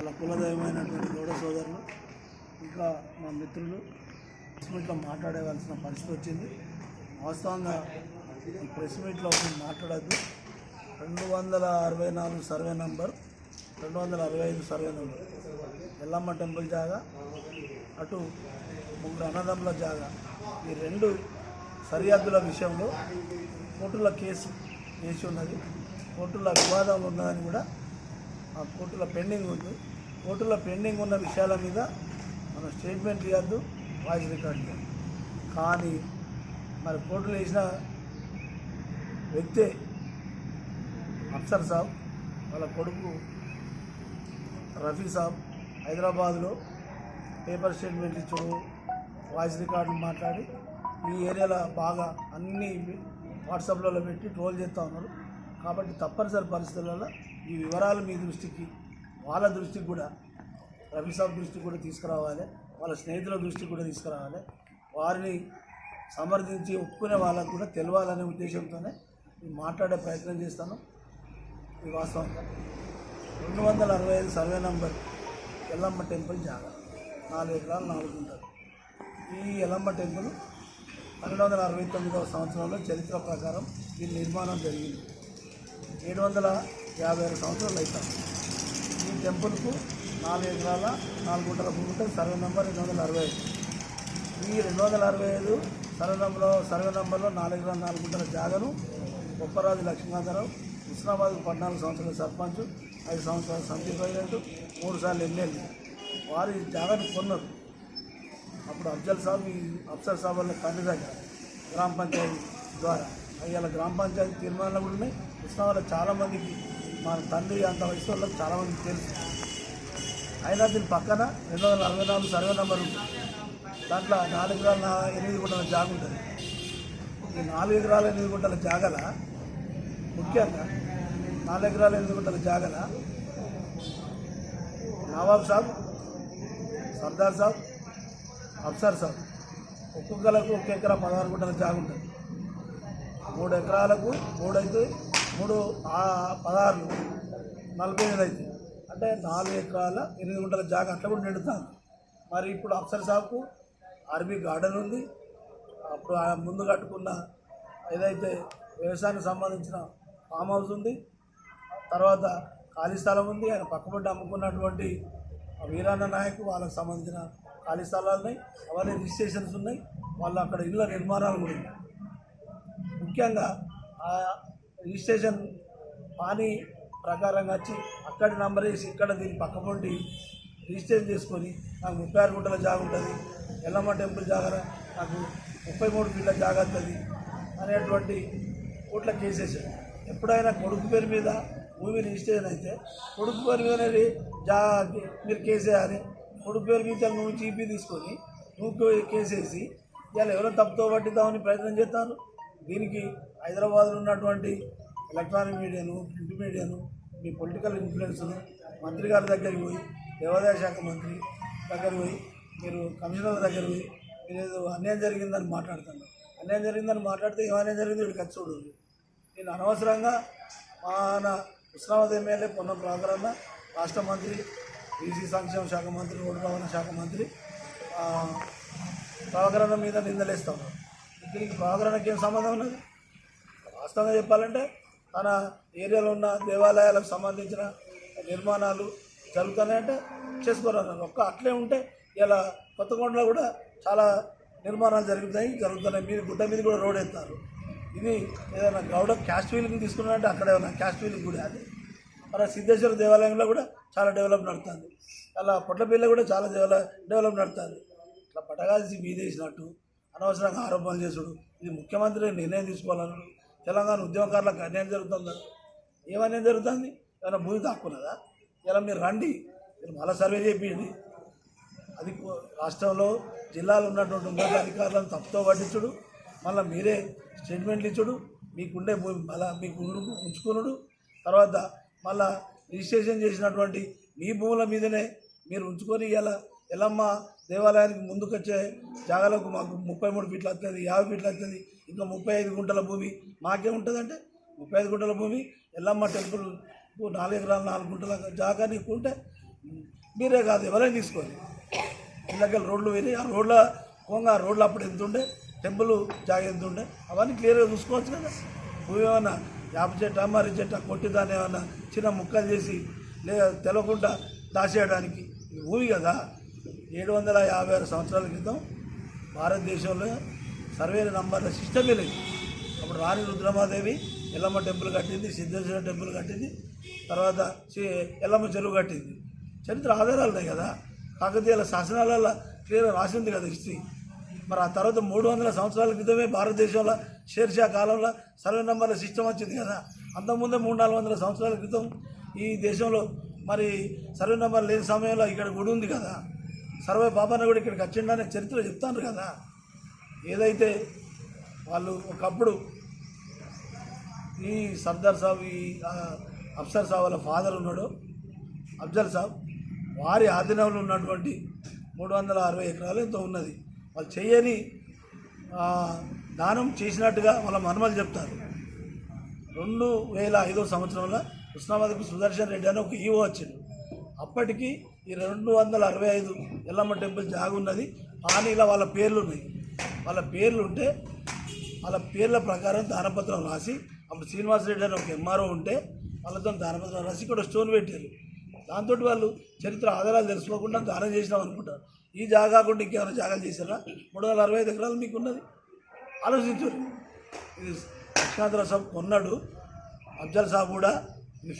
వాళ్ళ కులదైవమైనటువంటి గౌడ సోదరులు ఇంకా మా మిత్రులు ప్రెస్ మీట్లో మాట్లాడేవలసిన పరిస్థితి వచ్చింది. వాస్తవంగా ఈ ప్రెస్ మీట్లో మాట్లాడద్దు. రెండు వందల అరవై నాలుగు సర్వే నంబర్ రెండు వందల అరవై ఐదు సర్వే నంబర్. ఎల్లమ్మ టెంపుల్ జాగా అటు ముగ్గురు అన్నదమ్ముల జాగా. ఈ రెండు సరిహద్దుల విషయంలో కోర్టుల కేసు వేసి ఉన్నది. కోర్టుల వివాదం ఉన్నదని కూడా ఆ కోర్టుల పెండింగ్ ఉంది. కోర్టులో పెండింగ్ ఉన్న విషయాల మీద మనం స్టేట్మెంట్ ఇవ్వద్దు వాయిస్ రికార్డ్ ఇవ్వద్దు. కానీ మరి కోర్టులు వేసిన వ్యక్తే అఫ్సర్ సాబ్ వాళ్ళ కొడుకు రఫీ సాబ్ హైదరాబాద్లో పేపర్ స్టేట్మెంట్ ఇచ్చాడు వాయిస్ రికార్డులు మాట్లాడి ఈ ఏరియాలో బాగా అన్ని వాట్సాప్లలో పెట్టి ట్రోల్ చేస్తూ ఉన్నారు. కాబట్టి తప్పనిసరి పరిస్థితులలో ఈ వివరాలు మీ దృష్టికి వాళ్ళ దృష్టికి కూడా రవి సాబ్ దృష్టికి కూడా తీసుకురావాలి. వాళ్ళ స్నేహితుల దృష్టికి కూడా తీసుకురావాలి. వారిని సమర్థించి ఒప్పుకునే వాళ్ళకు కూడా తెలవాలనే ఉద్దేశంతోనే మాట్లాడే ప్రయత్నం చేస్తాను. ఈ వాస్తవంగా రెండు వందల అరవై ఐదు సర్వే నంబర్ ఎల్లమ్మ టెంపుల్ జాగా నాలుగు ఎకరాలు నాలుగు ఉంటారు ఈ ఎల్లమ్మ టెంపుల్ పన్నెండు వందల అరవై తొమ్మిదవ సంవత్సరంలో చరిత్ర ప్రకారం దీని నిర్మాణం జరిగింది. ఏడు వందల యాభై ఆరు సంవత్సరాలు అవుతాం టెంపుల్కు నాలుగు ఎకరాల నాలుగు గుంటల భూమి ఉంటుంది సర్వే నంబర్ రెండు వందల అరవై ఐదు. ఈ రెండు వందల అరవై ఐదు సర్వే నెంబర్లో సర్వే నెంబర్లో నాలుగు ఎకరాల నాలుగు గుంటల జాగను ఉప్పరాజు లక్ష్మీనాథరావు హుస్నాబాద్ పద్నాలుగు సంవత్సరాల సర్పంచ్ ఐదు సంవత్సరాల సమితి ప్రెసిడెంట్ మూడు సార్లు ఎమ్మెల్యే. ఈ జాగర్ను కొన్నారు. అప్పుడు అఫ్జల్ సాబ్ ఈ అఫ్సర్ సాబ్ వాళ్ళ తండ్రి దగ్గర గ్రామ పంచాయతీ ద్వారా. అయ్యాల గ్రామ పంచాయతీ తీర్మానాలు కూడా ఉన్నాయి. కృష్ణావాళ్ళ చాలామందికి మన తండ్రి అంత వయసు వాళ్ళకి చాలామందికి తెలుసు. అయినా దీని పక్కన రెండు వందల అరవై నాలుగు సర్వే నెంబర్ ఉంటుంది దాంట్లో నాలుగు ఎకరాల ఎనిమిది గుంటల జాగ ఉంటుంది. ఈ నాలుగు ఎకరాల ఎనిమిది గుంటల జాగల ముఖ్యంగా నాలుగు ఎకరాల ఎనిమిది గుంటల జాగల నవాబ్ సాబ్ సర్దార్ సాబ్ అఫ్సర్ సాబ్ ఒక్కొక్కలకు ఒక ఎకరా పదహారు గుంటల జాగ ఉంటుంది. మూడు ఎకరాలకు మూడు అయితే మూడు ఆ పదహారు నలభై ఎనిమిది అయితే. అంటే నాలుగు ఎకరాల ఎనిమిది గుంటల జాగ అట్లా కూడా నిండుతాను మరి ఇప్పుడు అఫ్సర్ సాబ్కు ఆర్మీ గార్డెన్ ఉంది. అప్పుడు ఆ ముందు కట్టుకున్న ఏదైతే వ్యవసాయానికి సంబంధించిన ఫామ్ హౌస్ ఉంది తర్వాత ఖాళీ స్థలం ఉంది ఆయన పక్కపట్టి అమ్ముకున్నటువంటి వీరాన్న నాయకు వాళ్ళకి సంబంధించిన ఖాళీ స్థలాలు ఉన్నాయి. అవన్నీ రిజిస్ట్రేషన్స్ ఉన్నాయి. వాళ్ళు అక్కడ ఇళ్ళ నిర్మాణాలు కూడా ఉన్నాయి. ముఖ్యంగా ఆ రిజిస్ట్రేషన్ పానీ ప్రకారంగా వచ్చి అక్కడ నంబర్ వేసి ఇక్కడ దీన్ని పక్కపొంటి రిజిస్ట్రేషన్ చేసుకొని నాకు ముప్పై ఆరు గుంటల జాగా ఉంటుంది. ఎల్లమ్మ టెంపుల్ జాగర నాకు ముప్పై మూడు ఫీట్ల జాగా వస్తుంది అనేటువంటి కోట్ల కేసెస్. ఎప్పుడైనా కొడుకు పేరు మీద భూమి రిజిస్ట్రేషన్ అయితే కొడుకు పేరు మీద జా మీరు కేసేయాలి. కొడుకు పేరు మీద నువ్వు చీపీ తీసుకొని నువ్వు కేసేసి ఇవాళ ఎవరో తప్పుతో పట్టిద్దామని ప్రయత్నం చేస్తాను దీనికి హైదరాబాద్లో ఉన్నటువంటి ఎలక్ట్రానిక్ మీడియాను ప్రింట్ మీడియాను మీ పొలిటికల్ ఇన్ఫ్లుయెన్స్ను మంత్రి గారి దగ్గరికి పోయి దేవాదాయ శాఖ మంత్రి దగ్గర పోయి మీరు కమిషనర్ దగ్గర పోయి మీరు ఏదో అన్యాయం జరిగిందని మాట్లాడుతున్నారు. అన్యాయం జరిగిందని మాట్లాడితే ఏం అన్యాయం జరిగింది వీడికి ఖర్చు చూడండి నేను అనవసరంగా మన హుస్నాబాద్ ఎమ్మెల్యే పొన్నం ప్రాంతరన్న రాష్ట్ర మంత్రి బీసీ సంక్షేమ శాఖ మంత్రి రోడ్డు రవాణా శాఖ మంత్రి ప్రవకరణ మీద నిందలేస్తా ఉన్నారు. దీనికి ప్రాగరణకి ఏం సంబంధం ఉన్నది వాస్తవంగా చెప్పాలంటే తన ఏరియాలో ఉన్న దేవాలయాలకు సంబంధించిన నిర్మాణాలు జరుగుతున్నాయంటే చేసుకోరన్నారు ఒక్క అట్లే ఉంటే ఇలా కొత్తగొండలో కూడా చాలా నిర్మాణాలు జరుగుతాయి జరుగుతున్నాయి. మీరు గుడ్డ మీద కూడా రోడ్ ఎత్తారు. ఇది ఏదైనా గౌడ క్యాస్ట్ వీలింగ్ తీసుకున్నారంటే అక్కడ ఏమైనా క్యాస్ట్ వీలింగ్ కూడా అది. మన సిద్ధేశ్వర దేవాలయంలో కూడా చాలా డెవలప్ నడుస్తుంది అలా పొట్లపల్లి కూడా చాలా డెవలప్ డెవలప్ నడుతుంది. ఇట్లా పటగాల్సి మీదేసినట్టు అనవసరంగా ఆరోపణలు చేసుడు ఇది ముఖ్యమంత్రి నిర్ణయం తీసుకోవాలన్నాడు తెలంగాణ ఉద్యమకారులకు అన్యాయం జరుగుతుందా? ఏమన్యాయం జరుగుతుంది? ఏమైనా భూమి తాక్కున్నదా ఇలా మీరు రండి. మీరు మళ్ళీ సర్వే చేయండి అది రాష్ట్రంలో జిల్లాలో ఉన్నటువంటి ఉన్నత అధికారులను తప్పుతో పట్టించుడు. మళ్ళీ మీరే స్టేట్మెంట్లు ఇచ్చుడు. మీకుండే భూమి మళ్ళీ మీకు ఉంచుకునుడు. తర్వాత మళ్ళా రిజిస్ట్రేషన్ చేసినటువంటి మీ భూముల మీదనే మీరు ఉంచుకొని ఇలా ఎల్లమ్మ దేవాలయానికి ముందుకొచ్చే జాగాలకు మాకు ముప్పై మూడు ఫీట్లు వస్తుంది యాభై ఫీట్లు వస్తుంది ఇంకా ముప్పై ఐదు గుంటల భూమి. మాకే ఉంటుందంటే ముప్పై ఐదు గుంటల భూమి ఎల్లమ్మ టెంపుల్ నాలుగు ఎకరాలు నాలుగు గుంటల జాగా నీకు ఉంటే మీరే కాదు ఎవరైనా తీసుకోండి. ఇళ్ళకెళ్ళి రోడ్లు పోయినాయి ఆ రోడ్ల కోంగా రోడ్లు అప్పుడు ఎంత ఉండే టెంపుల్ జాగ ఎంత ఉండే అవన్నీ క్లియర్గా చూసుకోవచ్చు కదా. భూమి ఏమన్నా యాప చెట్టు మరి చెట్టు కొట్టి దాన్ని ఏమన్నా చిన్న ముక్కలు చేసి లేదా తెలవకుండా దాచేయడానికి భూమి కదా. ఏడు వందల యాభై ఆరు సంవత్సరాల క్రితం భారతదేశంలో సర్వే నంబర్ల సిస్టమే లేదు. అప్పుడు రాణి రుద్రమాదేవి ఎల్లమ్మ టెంపుల్ కట్టింది సిద్ధేశ్వర టెంపుల్ కట్టింది తర్వాత ఎల్లమ్మ చెరువు కట్టింది. చరిత్ర ఆధారాలు ఉన్నాయి కదా. కాకతీయుల శాసనాలలో క్లియర్ రాసింది కదా హిస్టరీ. మరి ఆ తర్వాత మూడు వందల సంవత్సరాల క్రితమే భారతదేశంలో షేర్షా కాలంలో సర్వే నంబర్ల సిస్టమ్ వచ్చింది కదా. అంతకుముందే మూడు నాలుగు వందల సంవత్సరాల క్రితం ఈ దేశంలో మరి సర్వే నంబర్ లేని సమయంలో ఇక్కడ గుడి ఉంది కదా. సర్వే బాబాన్న కూడా ఇక్కడికి వచ్చిండనే చరిత్ర చెప్తాను కదా. ఏదైతే వాళ్ళు ఒకప్పుడు ఈ సర్దార్ సాబ్ ఈ అఫ్సర్ సాబ్ వాళ్ళ ఫాదర్ ఉన్నాడు అఫ్జల్ సాబ్ వారి ఆధీనంలో ఉన్నటువంటి మూడు వందల అరవై ఎకరాలు ఎంతో ఉన్నది. వాళ్ళు చేయని దానం చేసినట్టుగా వాళ్ళ మనమలు చెప్తారు. రెండు వేల ఐదో సంవత్సరంలో కృష్ణాబాద్కు సుదర్శన్ రెడ్డి అని ఒక ఈవో వచ్చిండు. అప్పటికి ఈ రెండు వందల అరవై ఐదు ఎల్లమ్మ టెంపుల్ జాగు ఉన్నది. కానీ వాళ్ళ పేర్లు ఉన్నాయి వాళ్ళ పేర్లు ఉంటే వాళ్ళ పేర్ల ప్రకారం దానపత్రం రాసి అప్పుడు శ్రీనివాస్ రెడ్డి అని ఒక ఎంఆర్ఓ ఉంటే వాళ్ళతో దానపత్రం రాసి ఇక్కడ స్టోన్ పెట్టారు. దాంతో వాళ్ళు చరిత్ర ఆధారాలు తెలుసుకోకుండా దానం చేసినాం అనుకుంటారు. ఈ జాగా కాకుండా ఇంకేమైనా జాగాలు చేశారా? మూడు వందల అరవై ఐదు ఎకరాలు మీకు ఉన్నది ఆలోచించు ఇది లక్ష్మీనాథరావు సాబ్ కొన్నాడు. అఫ్జల్ సాబ్ కూడా ఇది